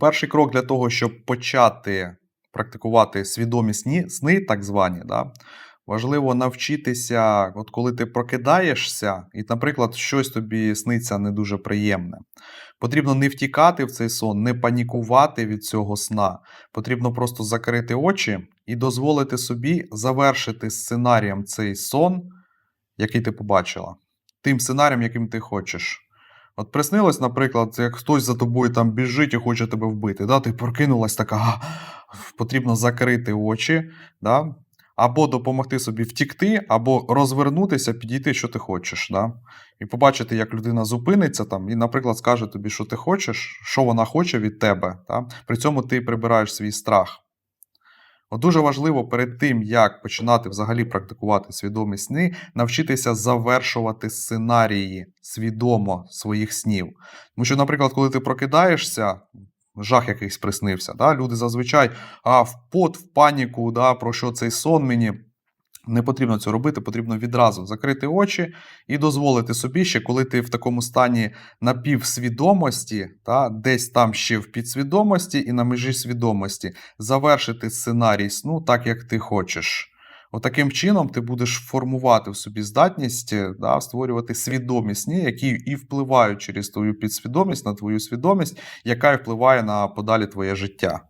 Перший крок для того, щоб почати практикувати свідомі сні, сни, так звані, да, важливо навчитися, от коли ти прокидаєшся, і, наприклад, щось тобі сниться не дуже приємне. Потрібно не втікати в цей сон, не панікувати від цього сна. Потрібно просто закрити очі і дозволити собі завершити сценарієм цей сон, який ти побачила, тим сценарієм, яким ти хочеш. От приснилось, наприклад, як хтось за тобою там біжить і хоче тебе вбити. Да? Ти прокинулась така, «А, потрібно закрити очі, да? або допомогти собі втікти, або розвернутися, підійти, що ти хочеш. Да? І побачити, як людина зупиниться там, і, наприклад, скаже тобі, що ти хочеш, що вона хоче від тебе. Да? При цьому ти прибираєш свій страх. Дуже важливо перед тим, як починати взагалі практикувати свідомі сни, навчитися завершувати сценарії свідомо своїх снів. Тому що, наприклад, коли ти прокидаєшся, жах якийсь приснився, да, люди зазвичай а, в пот, в паніку, да, про що цей сон мені. Не потрібно це робити, потрібно відразу закрити очі і дозволити собі, ще коли ти в такому стані напівсвідомості, та, десь там ще в підсвідомості і на межі свідомості, завершити сценарій сну так, як ти хочеш. Отаким чином ти будеш формувати в собі здатність да, створювати свідомі сни, які і впливають через твою підсвідомість на твою свідомість, яка і впливає на подалі твоє життя.